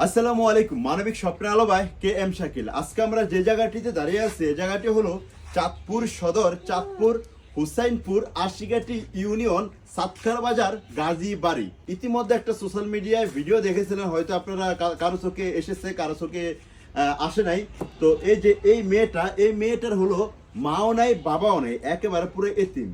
আসসালামু আলাইকুম, মানবিক স্বপ্নের আলো ভাই কে এম শাকিল। আজকে আমরা যে জায়গাটিতে দাঁড়িয়ে আছি, এই জায়গাটি হলো চাঁদপুর সদর, চাঁদপুর হুসাইনপুর আশিগাটি ইউনিয়ন সাতখার বাজার গাজী বাড়ি ইতিমধ্যে একটা সোশ্যাল মিডিয়ায় ভিডিও দেখেছিলেন, হয়তো আপনারা কারও চোখে এসেছে, কারও চোখে আসে নাই। তো এই যে এই মেয়েটা, এই মেয়েটার হলো মাও নাই, বাবাও নাই, একেবারে পুরো এতিম।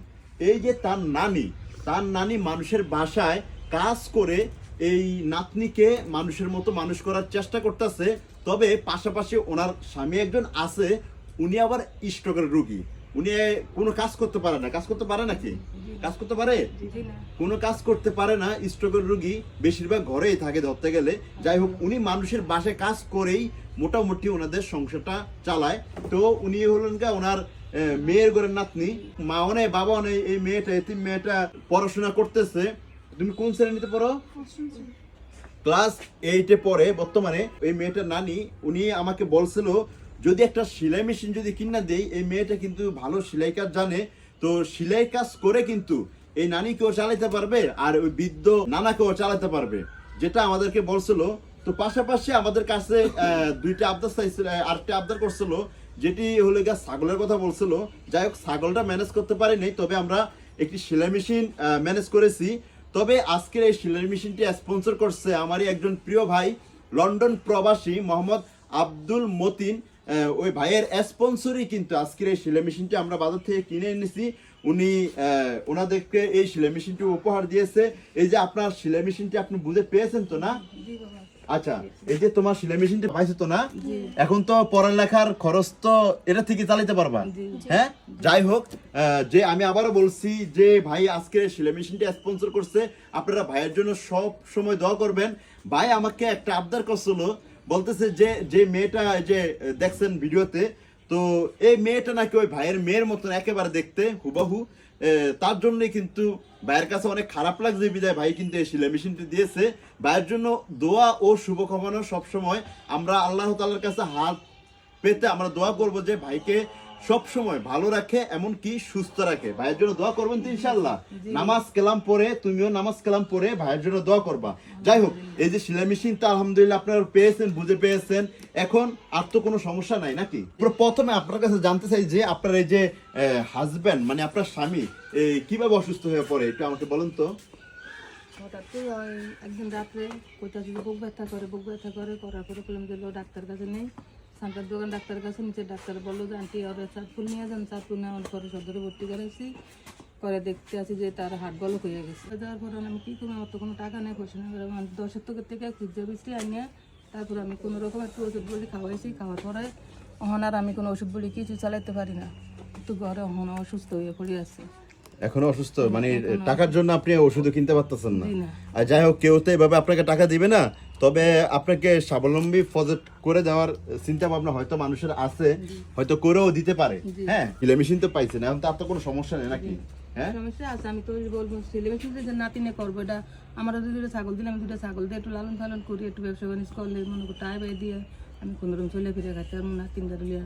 এই যে তার নানি তার নানি মানুষের বাসায় কাজ করে এই নাতনিকে মানুষের মতো মানুষ করার চেষ্টা করতেছে তবে পাশাপাশি ওনার স্বামী একজন আছে উনি আবার স্ট্রোকের রোগী। উনি কোনো কাজ করতে পারে না। কাজ করতে পারে নাকি? কাজ করতে পারে? কোনো কাজ করতে পারে না স্ট্রোকের রোগী বেশিরভাগ ঘরেই থাকে ধরতে গেলে। যাই হোক উনি মানুষের বাসায় কাজ করেই মোটামুটি ওনাদের সংসারটা চালায়। তো উনি হলেন গা ওনার মেয়ের ঘরের নাতনি। মাও নেই বাবা নেই এই মেয়েটা এতিম মেয়েটা পড়াশোনা করতেছে। তুমি কোন শ্রেণীতে পড়ো? ক্লাস এইটে পড়ে বর্তমানে এই মেয়েটার নানি উনি আমাকে বলছিল যদি একটা সেলাই মেশিন যদি কিনা দেই এই মেয়েটা কিন্তু ভালো সেলাই কাজ জানে। তো সেলাই কাজ করে কিন্তু এই নানিকেও চালাতে পারবে আর ওই বৃদ্ধ নানাকেও চালাতে পারবে যেটা আমাদেরকে বলছিল। তো পাশাপাশি আমাদের কাছে দুইটা আবদার চাইছিল আরেকটা আবদার করছিল যেটি হলো গিয়া ছাগলের কথা বলছিল। যাই হোক ছাগলটা ম্যানেজ করতে পারিনি তবে আমরা একটি সেলাই মেশিন ম্যানেজ করেছি। তবে আজকের এই সেলাই মেশিনটি স্পন্সর করছে আমারই একজন প্রিয় ভাই লন্ডন প্রবাসী মোহাম্মদ আব্দুল মতিন। ওই ভাইয়ের স্পন্সরই কিন্তু আজকের এই সেলাই মেশিনটি আমরা বাজার থেকে কিনে এনেছি। উনি ওনাদেরকে এই সেলাই মেশিনটি উপহার দিয়েছে। এই যে আপনার সেলাই মেশিনটি আপনি বুঝে পেয়েছেন তো না? আচ্ছা এই যে তোমার সেলাই মেশিনটা পাইছো তো না? এখন তো পড়ালেখার খরচ তো এটা থেকে চালাতে পারবা। হ্যাঁ? যাই হোক যে আমি আবারও বলছি যে ভাই আজকে সেলাই মেশিনটা স্পন্সর করছে, আপনারা ভাইয়ের জন্য সব সময় দোয়া করবেন। ভাই আমাকে একটা আবদার করছিল, বলতেছে যে যে মেয়েটা যে, দেখছেন ভিডিওতে, তো এই মেয়েটা নাকি ওই ভাইয়ের মেয়ের মতন একেবারে দেখতে, হুবাহু। তার জন্যই কিন্তু ভাইয়ের কাছে অনেক খারাপ লাগছে বিদায়। ভাই কিন্তু এই সেলাই মেশিনটি দিয়েছে। ভাইয়ের জন্য দোয়া ও শুভকামনা সবসময়। আমরা আল্লাহ তাআলার কাছে হাত পেতে আমরা দোয়া করব যে ভাইকে সব সময় ভালো রাখে এমনকি সুস্থ রাখে। ভাইয়ের জন্য দোয়া করবেন তো ইনশাল্লাহ নামাজ কালাম পরে তুমিও নামাজ কালাম পরে ভাইয়ের জন্য দোয়া করবা। যাই হোক এই যে সেলাই মেশিনটা আলহামদুলিল্লাহ আপনারা পেয়েছেন বুঝে পেয়েছেন। এখন আর তো কোনো সমস্যা নাই নাকি? প্রথমে আপনার কাছে জানতে চাই যে আপনার এই যে হাজবেন্ড মানে আপনার স্বামী এ, কীভাবে অসুস্থ হয়ে পড়ে একটু আমাকে বলুন তো। হঠাৎ করে একদিন রাত্রে কইতাছি যে বুক ব্যথা করে বুক ব্যথা করে করার পরে বললাম যে ডাক্তার কাছে নেই। সান্তার দোকান ডাক্তার কাছে নিচে ডাক্তার বলল যে আন্টি ওর চাঁদপুর নিয়ে যান চাঁদপুর নেওয়ার পরে সদরে ভর্তি করেছি করে দেখতে আছি যে তার হাট গলক হয়ে গেছে। যাওয়ার পরে আমি কী করব? আমার তো কোনো টাকা নেই পয়সা নেই আমি দশের থেকে থেকে খুঁজতে বেশি আনিয়ে তারপর আমি কোনো রকম একটু ওষুধ বলি খাওয়াইছি। খাওয়ার পরে অহন আর আমি কোনো ওষুধ বলি কিছু চালাইতে পারি না। একটু ঘরে অহন অসুস্থ হয়ে পড়ে আছে। এখনও অসুস্থ? মানে টাকার জন্য আপনি ওষুধও কিনতে পারতেছেন না। না। আর যাই হোক কেউ তো এভাবে আপনাকে টাকা দিবে না তবে আপনাকে স্বাবলম্বী প্রজেক্ট করে দেওয়ার চিন্তা ভাবনা হয়তো মানুষের আছে হয়তো করেও দিতে পারে। হ্যাঁ মেশিন তো পাইছেন এখন তো আপনার কোনো সমস্যা নেই নাকি? হ্যাঁ? সমস্যা আছে আমি তো বলব ছেলে মেয়ে যে নাতিনে করব এটা আমার যদি দুটো ছাগল দুটো দিয়ে একটু লালন পালন করি একটু ব্যবসা বাণিজ্য করলে মনে করি টাই বাই দিয়ে আমি কোনো রকম চলে ফিরে খাচ্ছি আমার নাতিন দাঁড়িয়ে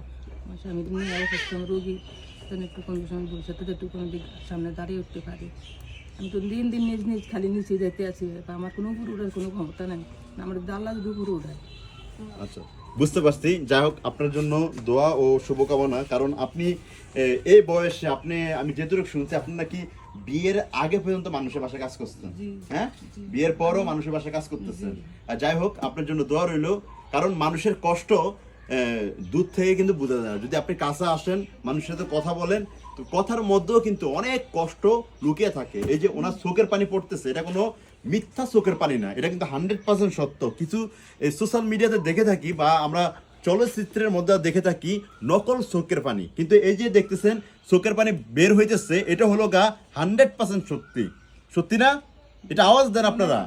আমার স্বামী নিয়ে অসুস্থ আমি রোগী তখন একটু কোনো সময় ভবিষ্যতে একটু কোনো দিক সামনে দাঁড়িয়ে উঠতে পারি। তো দিন দিন নিজ নিজ খালি নিচে যেতে আছি। আমার কোনো উপর উঠার কোনো ক্ষমতা নেই। আমার দাল্লা যদি উপরে উঠায় আচ্ছা বুঝতে পারছি। যাই হোক আপনার জন্য দোয়া ও শুভকামনা। কারণ আপনি এই বয়সে আপনি আমি যেটুকু শুনছি আপনি নাকি বিয়ের আগে পর্যন্ত মানুষের বাসায় কাজ করছেন জি। হ্যাঁ? বিয়ের পরও মানুষের বাসায় কাজ করতেছেন। আর যাই হোক আপনার জন্য দোয়া রইল। কারণ মানুষের কষ্ট দূর থেকে কিন্তু বোঝা যায়। যদি আপনি কাছে আসেন মানুষের সাথে কথা বলেন তো কথার মধ্যেও কিন্তু অনেক কষ্ট লুকিয়ে থাকে। এই যে ওনার চোখের পানি পড়তেছে, এটা কোনো মিথ্যা চোখের পানি না, এটা কিন্তু হান্ড্রেড পার্সেন্ট সত্য। কিছু সোশ্যাল মিডিয়াতে দেখে থাকি বা আমরা চলচ্চিত্রের মধ্যে দেখে থাকি নকল চোখের পানি। কিন্তু এই যে দেখতেছেন, চোখের পানি বের হইতেছে, এটা হলো গা হান্ড্রেড পার্সেন্ট সত্যি। সত্যি না? এটা আওয়াজ দেন আপনারা।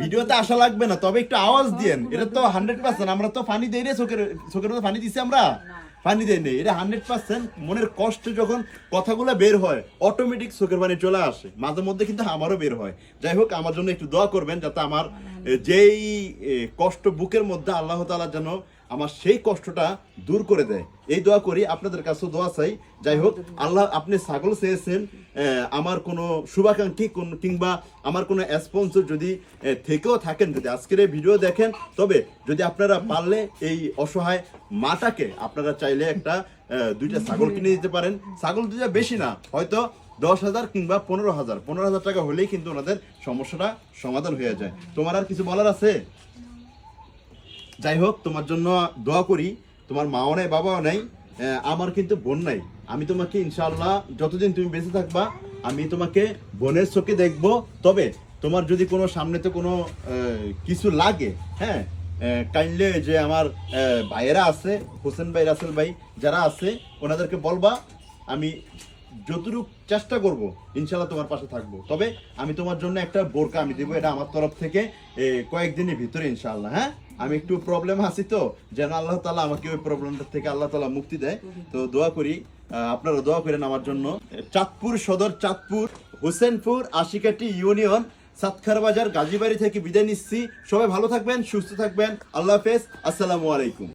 ভিডিওতে আসা লাগবে না তবে একটু আওয়াজ দিয়েন। এটা তো হান্ড্রেড পার্সেন্ট আমরা তো পানি দেই রে চোখের চোখের মধ্যে পানি দিছি আমরা? পানি দেই নেই এটা হান্ড্রেড পার্সেন্ট মনের কষ্ট যখন কথাগুলো বের হয় অটোমেটিক চোখের পানি চলে আসে। মাঝে মধ্যে কিন্তু আমারও বের হয়। যাই হোক আমার জন্য একটু দোয়া করবেন যাতে আমার যেই কষ্ট বুকের মধ্যে আল্লাহ তালা যেন আমার সেই কষ্টটা দূর করে দেয়। এই দোয়া করি, আপনাদের কাছেও দোয়া চাই। যাই হোক, আল্লাহ আপনি ছাগল চেয়েছেন আমার কোনো শুভাকাঙ্ক্ষী কোন কিংবা আমার কোনো স্পন্সর যদি থেকেও থাকেন, যদি আজকের এই ভিডিও দেখেন, তবে যদি আপনারা পারলে এই অসহায় মাটাকে আপনারা চাইলে একটা দুইটা ছাগল কিনে দিতে পারেন। ছাগল দুইটা বেশি না, হয়তো দশ হাজার কিংবা পনেরো হাজার। পনেরো হাজার টাকা হলেই কিন্তু ওনাদের সমস্যাটা সমাধান হয়ে যায়। তোমার আর কিছু বলার আছে? যাই হোক তোমার জন্য দোয়া করি। তোমার মাও নাই, বাবাও নাই আমার কিন্তু বোন নাই। আমি তোমাকে ইনশাল্লাহ যতদিন তুমি বেঁচে থাকবা, আমি তোমাকে বোনের চোখে দেখব। তবে তোমার যদি কোনো সামনেতে কোনো কিছু লাগে হ্যাঁ কাইন্ডলি যে আমার ভাইয়েরা আছে, হোসেন ভাই, রাসেল ভাই, যারা আছে, ওনাদেরকে বলবা, আমি যতটুকু চেষ্টা করব, ইনশাল্লাহ তোমার পাশে থাকব। তবে আমি তোমার জন্য একটা বোরকা আমি দেবো, এটা আমার তরফ থেকে কয়েকদিনের ভিতরে ইনশাল্লাহ হ্যাঁ? আমি একটু প্রবলেম আছি তো, যেন আল্লাহ তালা আমাকে ওই প্রবলেমটা থেকে আল্লাহ তালা মুক্তি দেয়। তো দোয়া করি আপনারা দোয়া করেন আমার জন্য। চাঁদপুর সদর, চাঁদপুর, হোসেনপুর, আশিকাটি ইউনিয়ন সাতখার বাজার, গাজীবাড়ি থেকে বিদায় নিচ্ছি। সবাই ভালো থাকবেন, সুস্থ থাকবেন। আল্লাহ হাফেজ, আসসালামু আলাইকুম।